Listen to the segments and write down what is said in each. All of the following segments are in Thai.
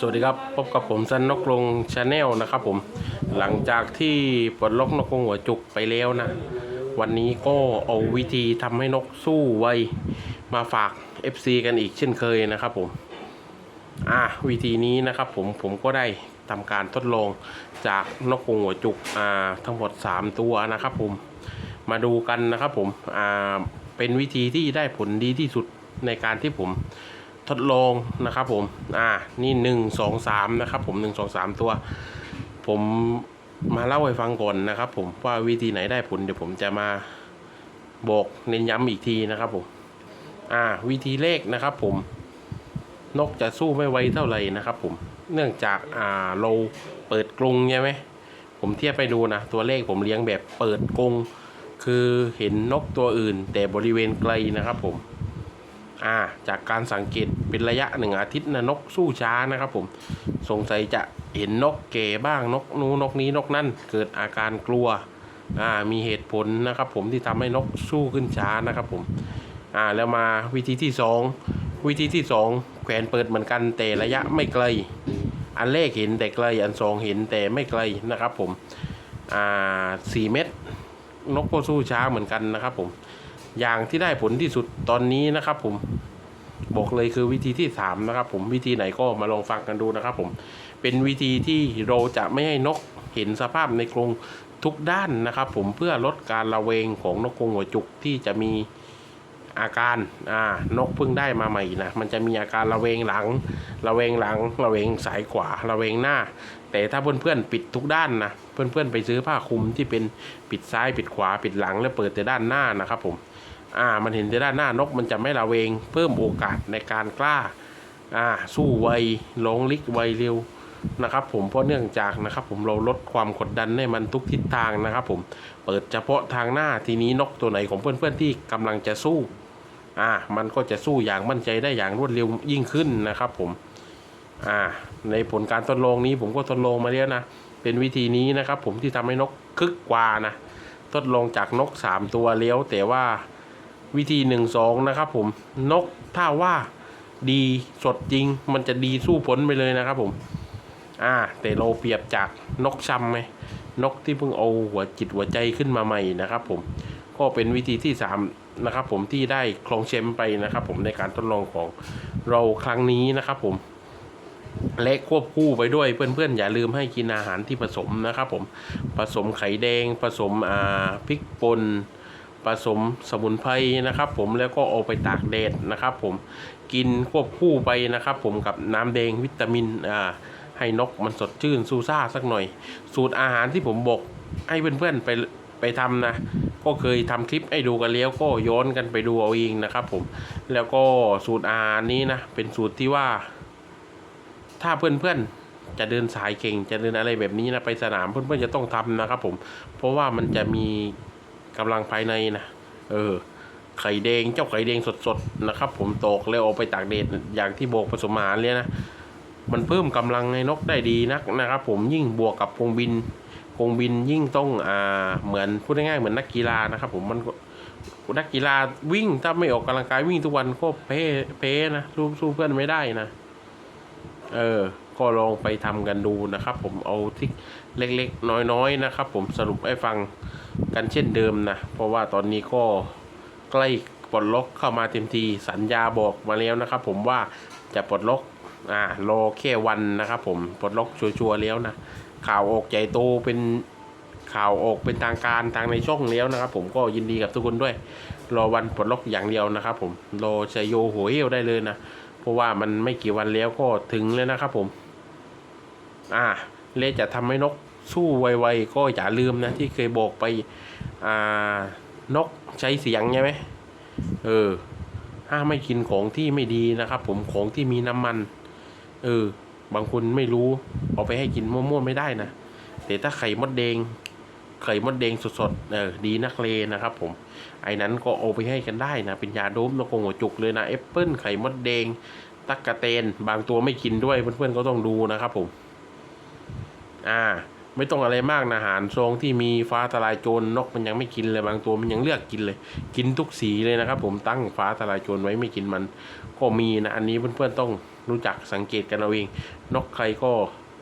สวัสดีครับพบกับผมซันนกลงชาแนลนะครับผมหลังจากที่ปลดล็อกนกกรงหัวจุกไปแล้วนะ วันนี้ก็เอาวิธีทำให้นกสู้ไวมาฝาก FC กันอีกเช่นเคยนะครับผมอะวิธีนี้นะครับผมผมก็ได้ทำการทดลองจากนกกรงหัวจุกอ่าทั้งหมด 3 ตัวนะครับผมมาดูกันนะครับผมอ่าเป็นวิธีที่ได้ผลดีที่สุดในการที่ผม ทดลองนะครับผม อ่า นี่หนึ่งสองสามนะครับผมหนึ่งสองสามตัว ผมมาเล่าให้ฟังก่อนนะครับผมว่าวิธีไหนได้ผลเดี๋ยวผมจะมาบอกเน้นย้ำอีกทีนะครับผม อ่า วิธีเลขนะครับผม นกจะสู้ไม่ไวเท่าไหร่นะครับผม เนื่องจากอ่าเราเปิดกรงใช่ไหม ผมเทียบไปดูนะ ตัวเลขผมเลี้ยงแบบเปิดกรงคือเห็นนกตัวอื่น แต่บริเวณไกลนะครับผม อ่าจากการสังเกตเป็นระยะหนึ่งอาทิตย์นะนกสู้ช้านะครับผมสงสัยจะเห็นนกเก๋บ้างนกนู้นกนี้นกนั่นเกิดอาการกลัวอ่ามีเหตุผลนะครับผมที่ทำให้นกสู้ขึ้นช้านะครับผมอ่าแล้วมาวิธีที่สองวิธีที่สองแขวนเปิดเหมือนกันแต่ระยะไม่ไกล อันแรกเห็นแต่ไกลอันสองเห็นแต่ไม่ไกลนะครับผมอ่าสี่เม็ดนกก็สู้ช้าเหมือนกันนะครับผม อย่างที่ได้ผลที่สุดตอนนี้นะครับ ผมบอกเลยคือวิธีที่สามนะครับ ผมวิธีไหนก็มาลองฟังกันดูนะครับ ผมเป็นวิธีที่เราจะไม่ให้นกเห็นสภาพในกรงทุกด้านนะครับ ผมเพื่อลดการระเวงของนกกรงหัวจุกที่จะมีอาการอ่านกเพิ่งได้มาใหม่นะมันจะมีอาการระเวงหลัง ระเวงหลัง ระเวงสายขวา ระเวงหน้า แต่ถ้าเพื่อนๆปิดทุกด้านนะเพื่อนๆไปซื้อผ้าคลุมที่เป็นปิดซ้ายปิดขวาปิดหลัง แล้วเปิดแต่ด้านหน้านะครับผม อ่ามันเห็นแต่ด้านหน้านกมันจะไม่ระเวง เพิ่มโอกาสในการกล้าอ่าสู้ไวลงลิกไวเร็วนะครับผมเพราะเนื่องจากนะครับผมเราลดความกดดันให้มันทุกทิศทางนะครับผมเปิดเฉพาะทางหน้าทีนี้นกตัวไหนของเพื่อนๆที่กำลังจะสู้อ่ามันก็จะสู้อย่างมั่นใจได้อย่างรวดเร็วยิ่งขึ้นนะครับผมอ่าในผลการทดลองนี้ผมก็ทดลองมาแล้วนะเป็นวิธีนี้นะครับผมที่ทำให้นกคึกกว่านะทดลองจากนกสามตัวเลี้ยวแต่ว่า วิธีหนึ่งสองนะครับผมนกถ้าว่าดีสดจริง มันจะดีสู้ผลไปเลยนะครับผมอ่าแต่เราเปรียบจากนกชำไหมนกที่เพิ่งเอาหัวจิตหัวใจขึ้นมาใหม่นะครับผมก็เป็นวิธีที่ 3 นะครับผมที่ได้ครองแชมป์ไปนะครับผมในการทดลองของเราครั้งนี้นะครับผมและควบคู่ไปด้วยเพื่อนๆ อย่าลืมให้กินอาหารที่ผสมนะครับผมผสมไข่แดงผสมอ่าพริกป่น ผสมสมุนไพรนะครับผมแล้วก็เอาไปตากแดดนะครับผมกินควบคู่ไปนะครับผมกับน้ำแดงวิตามินอ่าให้นกมันสดชื่นซูซ่าสักหน่อย สูตรอาหารที่ผมบอกให้เพื่อนๆไปไปทำนะ ก็เคยทำคลิปให้ดูกันแล้วก็ย้อนกันไปดูเอาเองนะครับผมแล้วก็สูตรอาหารนี้นะเป็นสูตรที่ว่า ถ้าเพื่อนๆจะเดินสายเก่งจะเดินอะไรแบบนี้นะไปสนามเพื่อนๆจะต้องทำนะครับผมเพราะว่ามันจะมี กำลังภายในนะ เออ ไข่แดงเจ้าไข่แดงสดๆนะครับ ผมตกแล้วเอาไปตากแดดอย่างที่บอกผสมอาหารเลยนะ มันเพิ่มกำลังในนกได้ดีนักนะครับ ผมยิ่งบวกกับพงบินคงบินยิ่งต้องอ่าเหมือนพูดง่ายๆเหมือนนักกีฬานะครับ ผมมันนักกีฬาวิ่งถ้าไม่ออกกำลังกายวิ่งทุกวันก็เพ้เพ้นะสู้สู้เพื่อนไม่ได้นะ เออ ก็ลองไปทำกันดูนะครับ ผมเอาที่เล็กๆ น้อยๆนะครับ ผมสรุปให้ฟังกันเช่นเดิมนะ เพราะว่าตอนนี้ก็ใกล้ปลดล็อกเข้ามาเต็มทีสัญญาบอกมาแล้วนะครับ ผมว่าจะปลดล็อกอ่ารอแค่วันนะครับ ผมปลดล็อกชัวร์ๆแล้วนะข่าวออกใหญ่โตเป็นข่าวออกเป็นทางการทางในช่องแล้วนะครับ ผมก็ยินดีกับทุกคนด้วย รอวันปลดล็อกอย่างเดียวนะครับ ผมรอชัยโยโหยเอวได้เลยนะ เพราะว่ามันไม่กี่วันแล้วก็ถึงแล้วนะครับผม อ่าเลจะทำให้นกสู้ไวๆก็อย่าลืมนะที่เคยบอกไปอ่านกใช้เสียงใช่ไหมเออห้าไม่กินของที่ไม่ดีนะครับ ผมของที่มีน้ำมัน เออ บางคนไม่รู้เอาไปให้กินมั่วๆไม่ได้นะแต่ถ้าไข่มดแดงไข่มดแดงสดๆเออดีนักเลนะครับ ผม ไอ้นั้นก็เอาไปให้กันได้นะ เป็นยาโดมนกงหัวจุกเลยนะแอปเปิ้ลไข่มดแดงตักกะเตน บางตัวไม่กินด้วยเพื่อนๆก็ต้องดูนะครับผม อ่า ไม่ต้องอะไรมากนะอาหารทรงที่มีฟ้าทลายโจรนกมันยังไม่กินเลยบางตัวมันยังเลือกกินเลย กินทุกสีเลยนะครับ ผมตั้งฟ้าทลายโจรไว้ไม่กินมัน ก็มีนะอันนี้เพื่อนๆต้องรู้จักสังเกตกันเอาเอง นกใครก็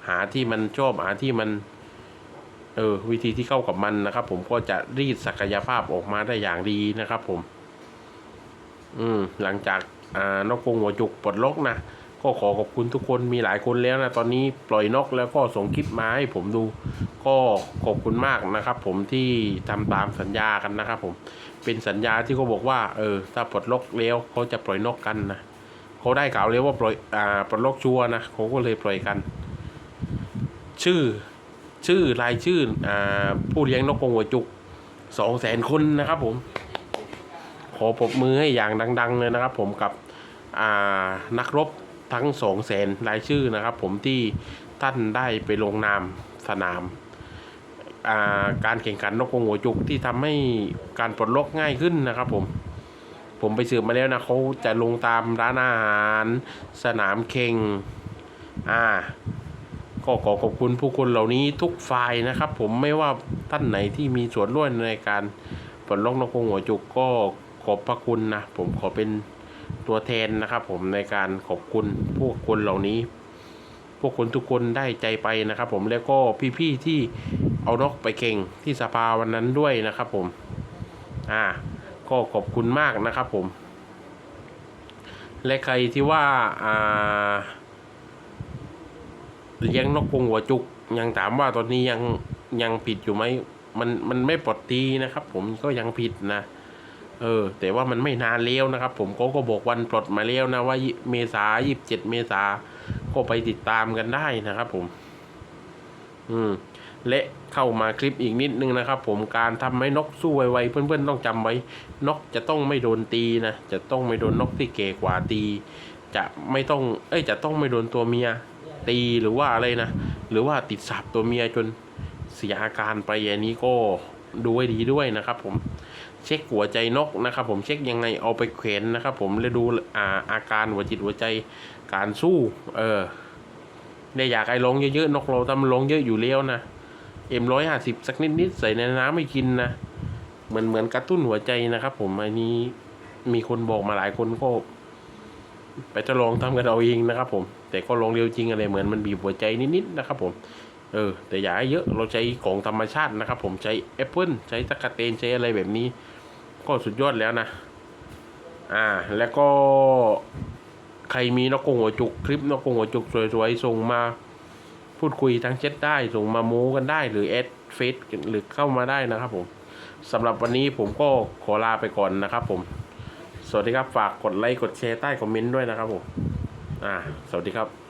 หาที่มันชอบหาที่มันเออวิธีที่เข้ากับมันนะครับ ผมก็จะรีดศักยภาพออกมาได้อย่างดีนะครับ ผม อืมหลังจากอ่านกกรงหัวจุกปลดล็อกนะ ก็ขอขอบคุณทุกคนมีหลายคนแล้วนะตอนนี้ปล่อยนกแล้วก็ส่งคลิปมาให้ผมดู ก็ขอบคุณมากนะครับ ผมที่ทำตามสัญญากันนะครับ ผมเป็นสัญญาที่เขาบอกว่าเออถ้าปลดล็อกแล้วเขาจะปล่อยนกกันนะเขาได้กล่าวแล้วว่าปล่อยอ่าปลดล็อกชัวร์นะเขาก็เลยปล่อยกัน ชื่อชื่อรายชื่ออ่าผู้เลี้ยงนกกรงหัวจุกสองแสนคนนะครับ ผม ขอปรบมือให้อย่างดัง ๆ เลยนะครับ ผมกับอ่านักรบ ทั้งสองแสนรายชื่อนะครับ ผมที่ท่านได้ไปลงนามสนามาการแข่งขันนกกงหัวจุกที่ทำให้การปลดล็อกง่ายขึ้นนะครับผมผมไปสืบมาแล้วนะเขาจะลงตามร้านอาหาร สนามเข่งอ่าก็ขอขอบคุณผู้คนเหล่านี้ทุกฝ่ายนะครับ ผมไม่ว่าท่านไหนที่มีส่วนร่วมในการปลดล็อกนกกงหัวจุกก็ขอบพระคุณนะผมขอเป็น ตัวแทนนะครับ ผมในการขอบคุณพวกคนเหล่านี้ พวกคนทุกคนได้ใจไปนะครับ ผมแล้วก็พี่ๆที่เอานกไปเก่งที่สภาวันนั้นด้วยนะครับ ผมอ่าก็ขอบคุณมากนะครับผม และใครที่ว่าอ่าเลี้ยงนกกรงหัวจุก ยังถามว่าตอนนี้ยังยังผิดอยู่ไหมมันมันไม่ปลดตีนะครับ ผมก็ยังผิดนะ เออ แต่ว่ามันไม่นานแล้วนะครับ ผมก็ก็บอกวันปลดมาแล้วนะว่าเมษายี่สิบเจ็ดเมษาก็ไปติดตามกันได้นะครับผม อืม และเข้ามาคลิปอีกนิดนึงนะครับ ผมการทำให้นกสู้ไวๆเพื่อนๆต้องจำไว้ นกจะต้องไม่โดนตีนะ จะต้องไม่โดนนกที่เก่กว่าตี จะไม่ต้อง เอ้ย จะต้องไม่โดนตัวเมีย ตีหรือว่าอะไรนะ หรือว่าติดสาบตัวเมียจนเสียอาการไปอย่างนี้ก็ดูให้ดีด้วยนะครับผม เช็คหัวใจนกนะครับ ผมเช็คยังไงเอาไปเขวนนะครับ ผมแล้วดูอ่าอาการหัวจิตหัวใจการสู้ เออได้อยากให้ลงเยอะๆนกเราทำลงเยอะอยู่แล้วนะเอ็มร้อยห้าสิบสักนิดๆใส่ในน้ำไม่กินนะเหมือนเหมือนกระตุ้นหัวใจนะครับ ผมอันนี้มีคนบอกมาหลายคนก็ไปทดลองทำกันเอาเองนะครับ ผม แต่ก็ลองเร็วจริงอะไรเหมือนมันบีบหัวใจนิดๆนะครับ ผม เออ แต่อย่าให้เยอะเราใช้ของธรรมชาตินะครับ ผมใช้แอปเปิลใช้ตะกะเตนใช้อะไรแบบนี้ ก็สุดยอดแล้วนะ อ่า แล้วก็ใครมีนกกงหัวจุกคลิปนกกงหัวจุกสวยๆ ส่งมาพูดคุยทางเช็ดได้ส่งมาโม้กันได้ หรือแอดเฟซหรือเข้ามาได้นะครับผมสำหรับวันนี้ผมก็ขอลาไปก่อนนะครับผม สวัสดีครับฝากกดไลค์กดแชร์ใต้คอมเมนต์ด้วยนะครับผม อ่า สวัสดีครับ